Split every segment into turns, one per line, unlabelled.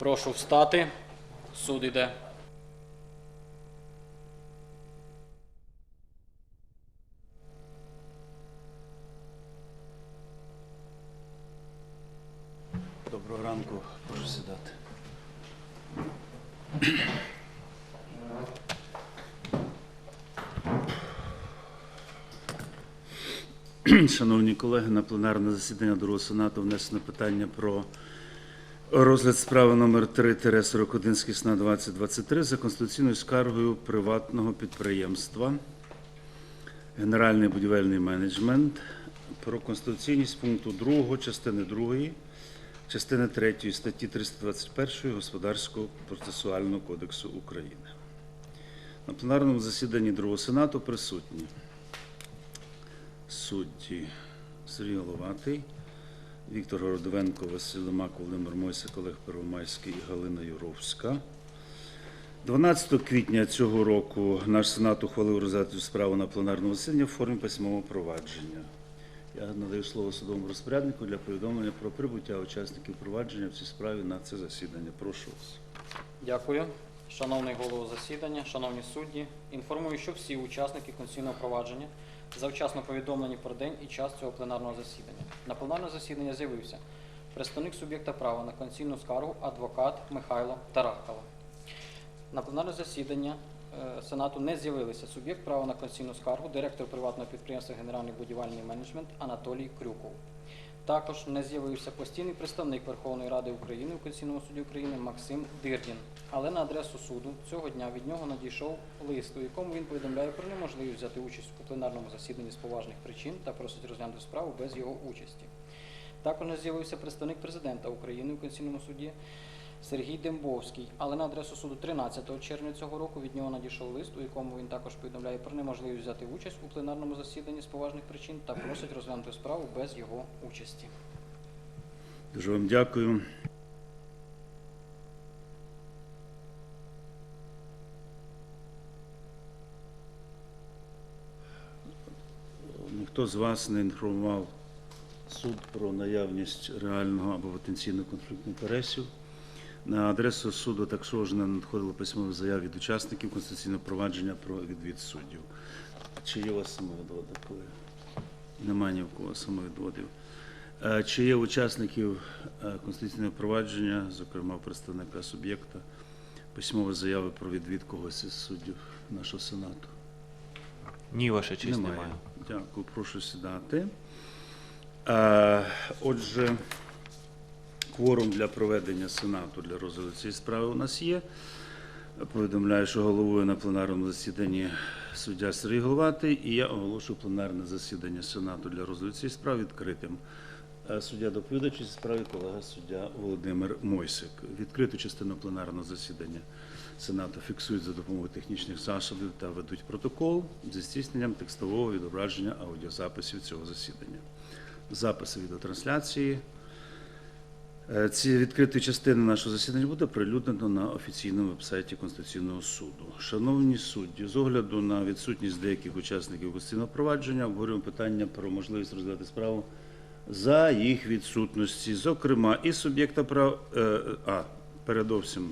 Прошу встати. Суд іде.
Доброго ранку, прошу сідати. Шановні колеги, на пленарне засідання Другого Сенату внесено питання про розгляд справи номер 3-41 з Кисна 2023 за конституційною скаргою приватного підприємства Генеральний будівельний менеджмент про конституційність пункту 2 частини 2 частини 3 статті 321 Господарського процесуального кодексу України. На пленарному засіданні Другого Сенату присутні судді Сергій Головатий, Віктор Городовенко, Василь Ломак, Володимир Мойсик, Олег Первомайський і Галина Юровська. 12 квітня цього року наш Сенат ухвалив розглядати справу на пленарному засіданні в формі письмового провадження. Я надаю слово судовому розпоряднику для повідомлення про прибуття учасників провадження в цій справі на це засідання. Прошу вас.
Дякую. Шановний голово засідання, шановні судді, інформую, що всі учасники конституційного провадження завчасно повідомлені про день і час цього пленарного засідання. На пленарне засідання з'явився представник суб'єкта права на конституційну скаргу адвокат Михайло Тарахкало. На пленарне засідання е, Сенату не з'явилися суб'єкт права на конституційну скаргу, директор приватного підприємства Генеральний будівельний менеджмент Анатолій Крюков. Також не з'явився постійний представник Верховної Ради України у Конституційному суді України Максим Дирдін. Але на адресу суду цього дня від нього надійшов лист, у якому він повідомляє про неможливість взяти участь у пленарному засіданні з поважних причин та просить розглянути справу без його участі. Також не з'явився представник президента України у Конституційному суді Сергій Дембовський, але на адресу суду 13 червня цього року від нього надійшов лист, у якому він також повідомляє про неможливість взяти участь у пленарному засіданні з поважних причин та просить розглянути справу без його участі.
Дуже вам дякую. Ніхто з вас не інформував суд про наявність реального або потенційного конфлікту інтересів. На адресу суду також не надходило письмових заяв від учасників конституційного провадження про відвід суддів. Чи є у вас самовідводи, колеги? Немає ні в кого самовідводів. Е, Чи є учасників е, конституційного провадження, зокрема представника суб'єкта, письмові заяви про відвід когось із суддів нашого Сенату?
Ні, ваша честь, немає.
Дякую, прошу сідати. Е, Отже, кворум для проведення Сенату для розгляду цієї справи у нас є. Повідомляю, що головою на пленарному засіданні суддя Сергій Головатий, і я оголошую пленарне засідання Сенату для розгляду цієї справи відкритим. Е, Суддя доповідач у цій справі колега суддя Володимир Мойсик. Відкриту частину пленарного засідання Сенату фіксують за допомогою технічних засобів та ведуть протокол зі здійсненням текстового відображення аудіозаписів цього засідання. Записи відеотрансляції Ці відкриті частини нашого засідання буде прилюднено на офіційному вебсайті Конституційного суду. Шановні судді, з огляду на відсутність деяких учасників конституційного провадження, обговорюємо питання про можливість розглядати справу за їх відсутності, зокрема, і суб'єкта прав, е, а передовсім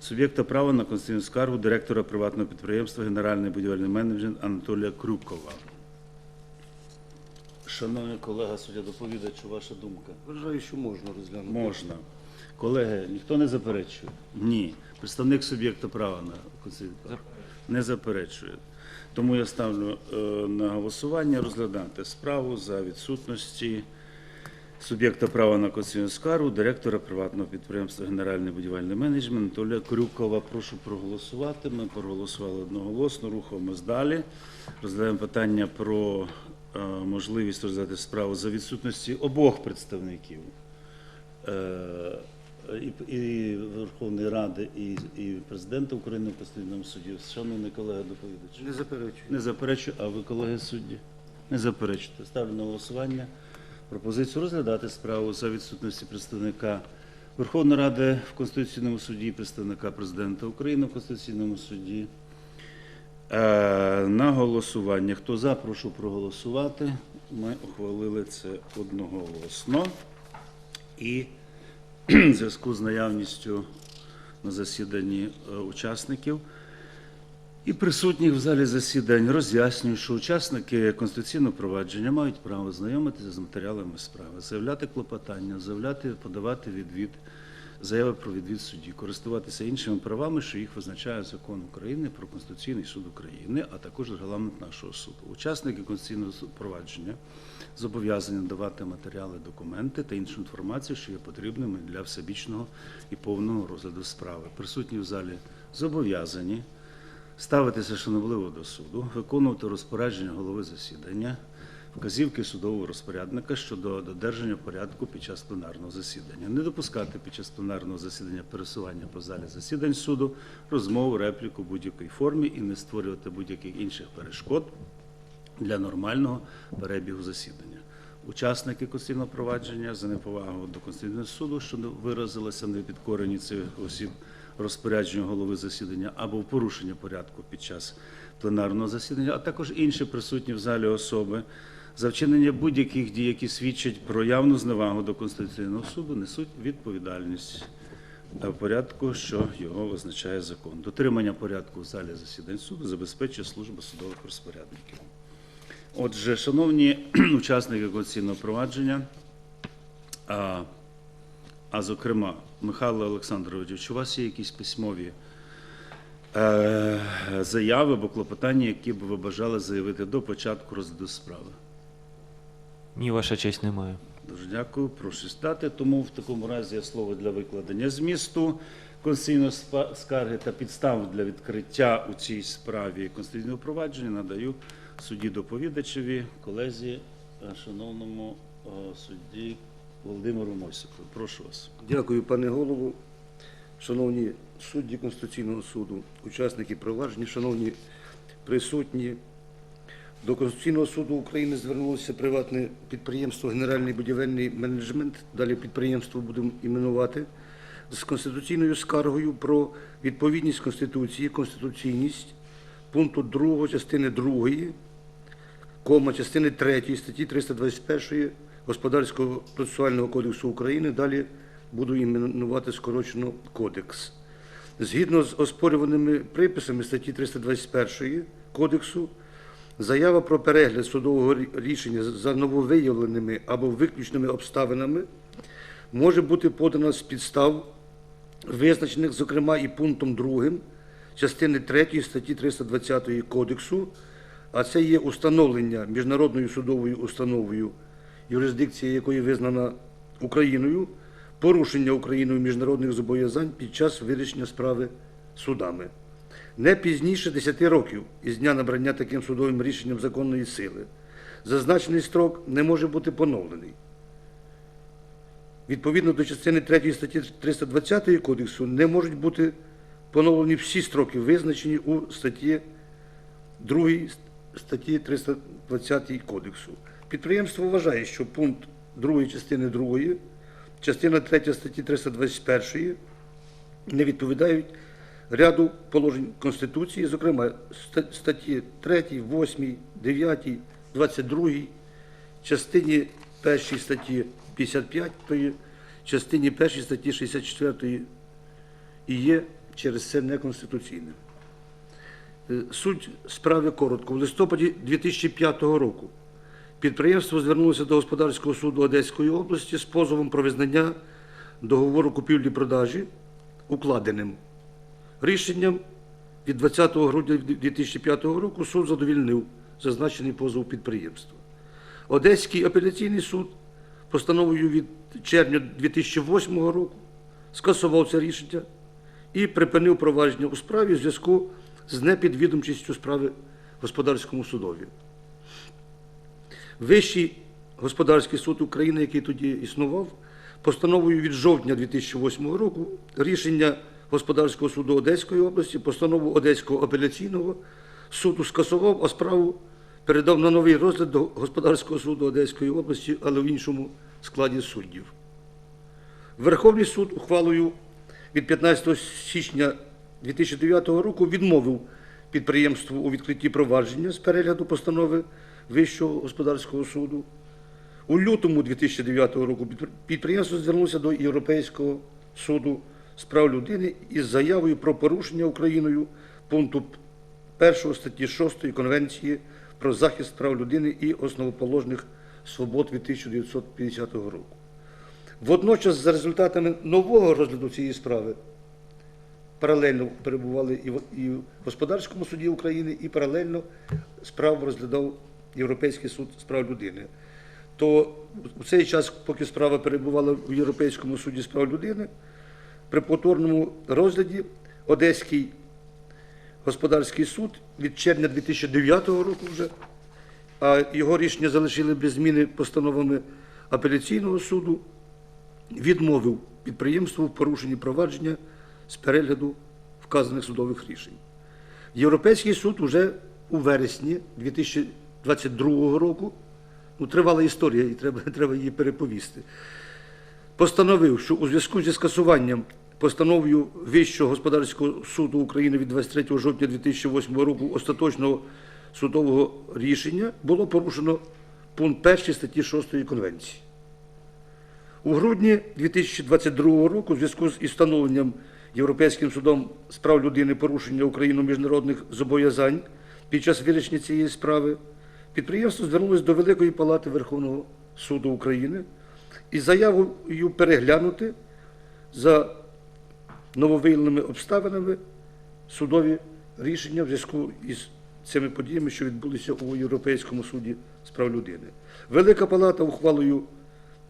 суб'єкта права на конституційну скаргу директора приватного підприємства Генеральний будівельний менеджмент Анатолія Крюкова. Шановний колега суддя доповідач, ваша думка?
Вважаю, що можна розглянути.
Можна. Колеги, ніхто не заперечує? Ні. Представник суб'єкта права на конституцію не заперечує. Тому я ставлю е, на голосування розглядати справу за відсутності суб'єкта права на конституційну скаргу, директора приватного підприємства Генеральний будівельний менеджмент Анатолія Крюкова. Прошу проголосувати. Ми проголосували одноголосно, рухаємось далі. Розглядаємо питання про можливість розглядати справу за відсутності обох представників е, і, Верховної Ради, і, президента України в Конституційному суді. Шановний колега доповідач.
Не заперечую.
Не заперечую, а ви, колеги судді? Не заперечуєте. Ставлю на голосування пропозицію розглядати справу за відсутності представника Верховної Ради в Конституційному суді, і представника президента України в Конституційному суді. Е, На голосування. Хто за, прошу проголосувати. Ми ухвалили це одноголосно. І в зв'язку з наявністю на засіданні е, учасників і присутніх в залі засідань роз'яснюю, що учасники конституційного провадження мають право знайомитися з матеріалами справи, заявляти клопотання, заявляти, подавати відвід, заяви про відвід судді, користуватися іншими правами, що їх визначає закон України про Конституційний суд України, а також регламент нашого суду. Учасники конституційного провадження зобов'язані давати матеріали, документи та іншу інформацію, що є потрібними для всебічного і повного розгляду справи. Присутні в залі зобов'язані ставитися шанобливо до суду, виконувати розпорядження голови засідання, вказівки судового розпорядника щодо додержання порядку під час пленарного засідання, не допускати під час пленарного засідання пересування по залі засідань суду, розмов, репліку в будь-якій формі і не створювати будь-яких інших перешкод для нормального перебігу засідання. Учасники конституційного провадження за неповагу до Конституційного суду, що виразилися в непідкоренні цих осіб розпорядження голови засідання або в порушення порядку під час пленарного засідання, а також інші присутні в залі особи за вчинення будь-яких дій, які свідчать про явну зневагу до Конституційного суду, несуть відповідальність в порядку, що його визначає закон. Дотримання порядку в залі засідань суду забезпечує служба судових розпорядників. Отже, шановні учасники конституційного провадження, а, а зокрема, Михайло Олександрович, чи у вас є якісь письмові е, заяви або клопотання, які б ви бажали заявити до початку розгляду справи?
Ні, ваша честь немає.
Дуже дякую. Прошу стати. Тому в такому разі я слово для викладення змісту конституційної скарги та підстав для відкриття у цій справі конституційного провадження надаю судді доповідачеві, колезі, е, шановному е, судді Володимиру Мойсику. Прошу вас.
Дякую, пане голову. Шановні судді Конституційного суду, учасники провадження, шановні присутні. До Конституційного суду України звернулося приватне підприємство Генеральний будівельний менеджмент, далі підприємство будемо іменувати, з конституційною скаргою про відповідність Конституції, конституційність пункту 2 частини 2 кома частини 3 статті 321 Господарського процесуального кодексу України, далі буду іменувати скорочено кодекс. Згідно з оспорюваними приписами статті 321 кодексу, заява про перегляд судового рішення за нововиявленими або виключними обставинами може бути подана з підстав, визначених, зокрема, і пунктом 2 частини 3 статті 320 Кодексу, а це є установлення міжнародною судовою установою, юрисдикція якої визнана Україною, порушення Україною міжнародних зобов'язань під час вирішення справи судами. Не пізніше 10 років із дня набрання таким судовим рішенням законної сили. Зазначений строк не може бути поновлений. Відповідно до частини 3 статті 320 Кодексу не можуть бути поновлені всі строки, визначені у статті 2 статті 320 Кодексу. Підприємство вважає, що пункт 2 частини 2, частина 3 статті 321 не відповідають ряду положень Конституції, зокрема статті 3, 8, 9, 22, частині 1 статті 55, частині 1 статті 64 і є через це неконституційним. Е, Суть справи коротко. В листопаді 2005 року підприємство звернулося до Господарського суду Одеської області з позовом про визнання договору купівлі-продажі укладеним. Рішенням від 20 грудня 2005 року суд задовільнив зазначений позов підприємства. Одеський апеляційний суд постановою від червня 2008 року скасував це рішення і припинив провадження у справі в зв'язку з непідвідомчістю справи господарському судові. Вищий господарський суд України, який тоді існував, постановою від жовтня 2008 року рішення Господарського суду Одеської області, постанову Одеського апеляційного суду скасував, а справу передав на новий розгляд до Господарського суду Одеської області, але в іншому складі суддів. Верховний суд ухвалою від 15 січня 2009 року відмовив підприємству у відкритті провадження з перегляду постанови Вищого господарського суду. У лютому 2009 року підприємство звернулося до Європейського суду з прав людини із заявою про порушення Україною пункту 1 статті 6 Конвенції про захист прав людини і основоположних свобод від 1950 року. Водночас, за результатами нового розгляду цієї справи, паралельно перебували і в, і в Господарському суді України, і паралельно справу розглядав Європейський суд з прав людини. То у цей час, поки справа перебувала в Європейському суді з прав людини, при повторному розгляді Одеський господарський суд від червня 2009 року вже, а його рішення залишили без зміни постановами апеляційного суду, відмовив підприємству в порушенні провадження з перегляду вказаних судових рішень. Європейський суд уже у вересні 2022 року, ну тривала історія, і треба, треба її переповісти, постановив, що у зв'язку зі скасуванням постановою Вищого господарського суду України від 23 жовтня 2008 року остаточного судового рішення було порушено пункт 1 статті 6 Конвенції. У грудні 2022 року, у зв'язку з встановленням Європейським судом з прав людини порушення Україною міжнародних зобов'язань під час вирішення цієї справи, підприємство звернулося до Великої Палати Верховного суду України із заявою переглянути за нововиявленими обставинами судові рішення в зв'язку із цими подіями, що відбулися у Європейському суді з прав людини. Велика Палата ухвалою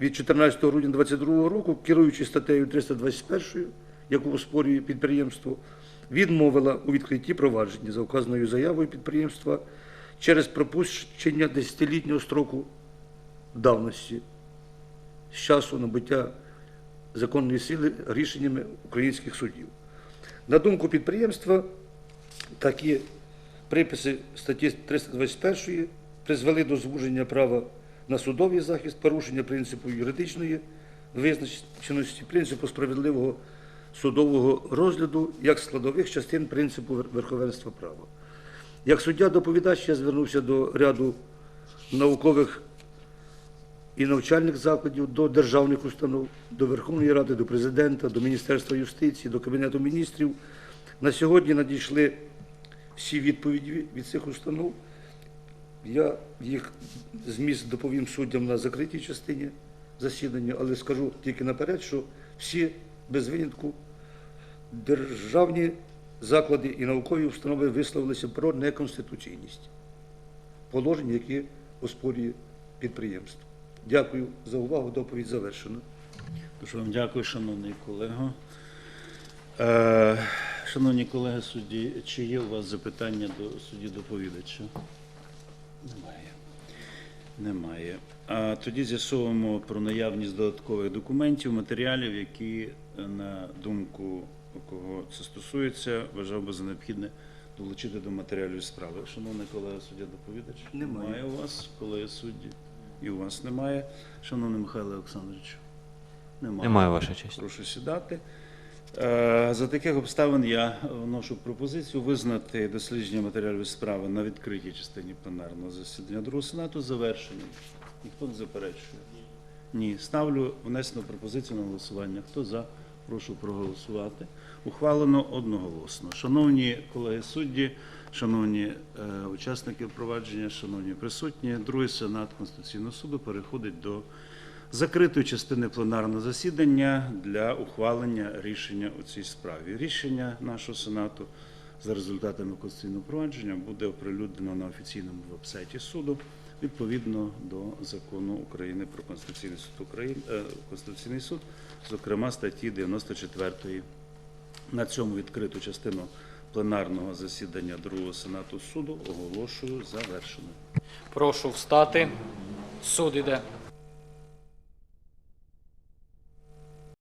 від 14 грудня 2022 року, керуючи статтею 321, яку оспорює підприємство, відмовила у відкритті провадження за указаною заявою підприємства через пропущення 10-літнього строку давності з часу набуття законної сили рішеннями українських судів. На думку підприємства, такі приписи статті 321 призвели до звуження права на судовий захист, порушення принципу юридичної визначеності, принципу справедливого судового розгляду як складових частин принципу верховенства права. Як суддя-доповідач я звернувся до ряду наукових і навчальних закладів, до державних установ, до Верховної Ради, до президента, до Міністерства юстиції, до Кабінету міністрів. На сьогодні надійшли всі відповіді від цих установ. Я їх зміст доповім суддям на закритій частині засідання, але скажу тільки наперед, що всі без винятку державні заклади і наукові установи висловилися про неконституційність положень, які оспорює підприємство. Дякую за увагу. Доповідь завершена.
Дуже вам дякую, шановний колего. Е, шановні колеги судді, чи є у вас запитання до судді доповідача? Немає. Немає. А тоді з'ясовуємо про наявність додаткових документів, матеріалів, які, е, на думку кого це стосується, вважав би за необхідне долучити до матеріалів справи. Шановний колега суддя доповідач,
Немає.
у вас, колеги судді, і у вас немає. Шановний Михайло Олександрович, немає.
Немає, ваша честь.
Прошу сідати. Е, За таких обставин я вношу пропозицію визнати дослідження матеріалів справи на відкритій частині пленарного засідання Другого Сенату завершеним. Ніхто не заперечує? Ні. Ставлю внесену пропозицію на голосування. Хто за? Прошу проголосувати. Ухвалено одноголосно. Шановні колеги судді, шановні е, учасники впровадження, шановні присутні, Другий Сенат Конституційного суду переходить до закритої частини пленарного засідання для ухвалення рішення у цій справі. Рішення нашого Сенату за результатами конституційного провадження буде оприлюднено на офіційному вебсайті суду відповідно до закону України про Конституційний суд України, е, Конституційний суд, зокрема статті 94. На цьому відкриту частину пленарного засідання Другого Сенату суду оголошую завершеною.
Прошу встати. Суд іде.